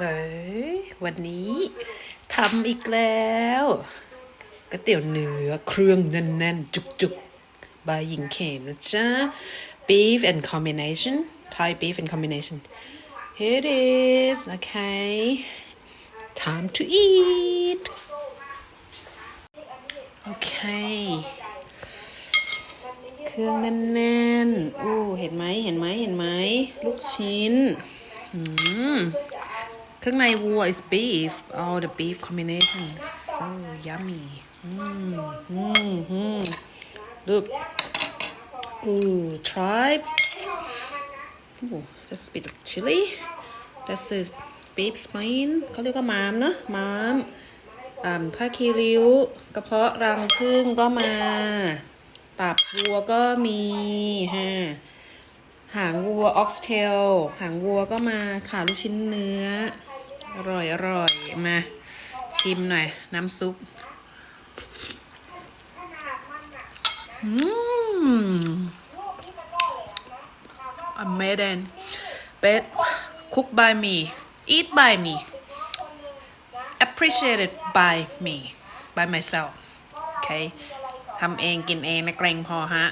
เลยวันนี้ทำอีกแล้วก๋วยเตี๋ยวเนื้อเครื่องแน่นๆ จุกๆ บายหญิงเข็มนะจ๊ะ beef and combination Thai beef and combination here it is okay time to eat okay เครื่องแน่นๆ อู้เห็นไหมเห็นไหมเห็นไหมลูกชิ้น อืม ข้างในวัว is beef all the beef combination so yummy อืมอืมอืม look ooh tribes ooh that's a bit of chili that's a beef spine เขาเรียกว่าม้ามเนอะม้ามอ่าผ้าคีริ้ว กระเพาะรังผึ้งก็มา ตับวัวก็มีฮะหางวัวออกซ์เทล หางวัวก็มาขาลูกชิ้นเนื้อ อร่อยอร่อยมา ชิมหน่อย น้ำซุปอืม amazing but cook by me eat by me appreciated by me by myself โอเคทำเองกินเองนะเกรงพอฮะ